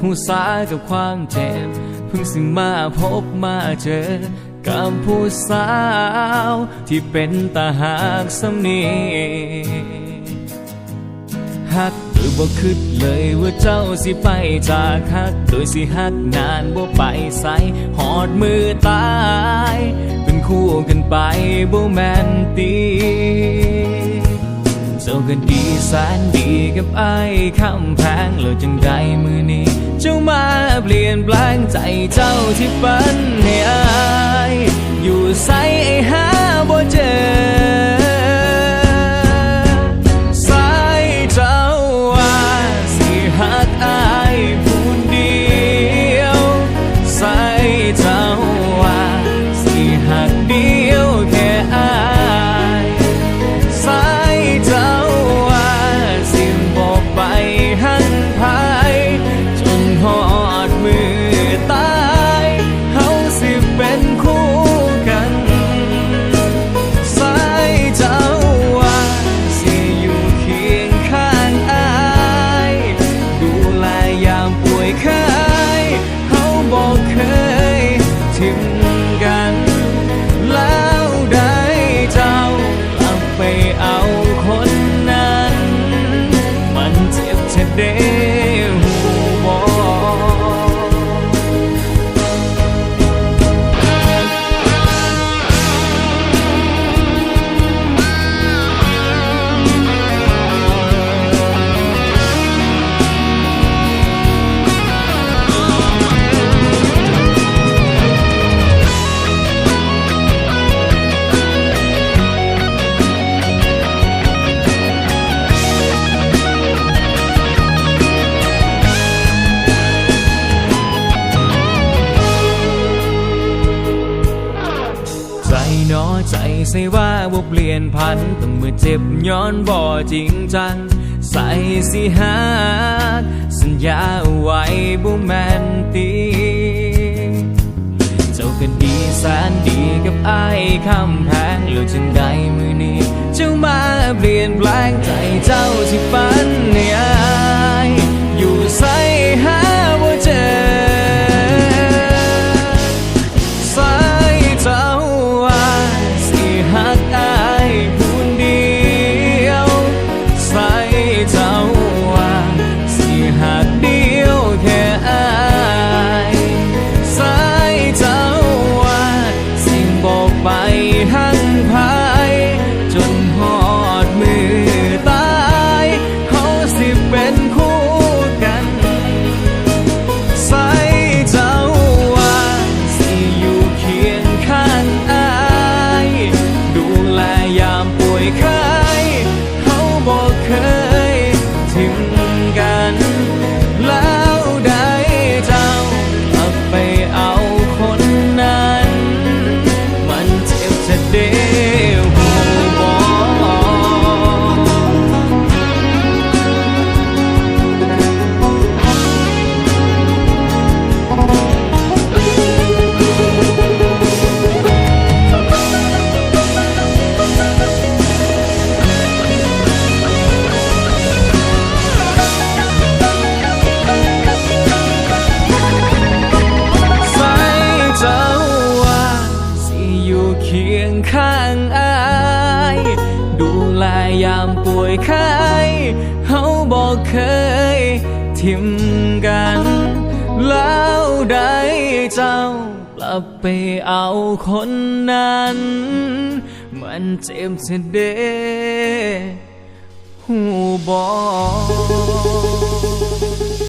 ผู้สากับความเจ็บเพิ่งสิมาพบมาเจอ กับผู้สาว ที่เป็นตาหากสำเนีฮักโดยบ่คิดเลยว่าเจ้าสิไปจากฮัก โดยสิฮักนานบ่ไปใสหอดมือตาย เป็นคู่กันไปบ่แม่นตี แสนดีกับไอ้คำแพงเล้วจังใดมือนี้ เจ้ามาเปลี่ยนแปลงใจเจ้าที่ฝันเห้อาย เใจใส่ว่าบ่เปลี่ยนพันต้องเมื่อเจ็บย้อนบ่จริงจัง ใส่สิหักสัญญาเอาไว้บ่แม่นตีเจ้าก็ดีแสนดีกับไอ้ายคำแพงแล้วจังใดมือนี้ เจ้ามาเปลี่ยนแปลงใจเจ้าที่ฝันในอาย งข้างอาย ดูแลยามป่วยไข้เขาบอกเคย ทิมกัน แล้วได้เจ้ากลับไปเอาคนนั้น มันเจ็บเสียเดหูบอก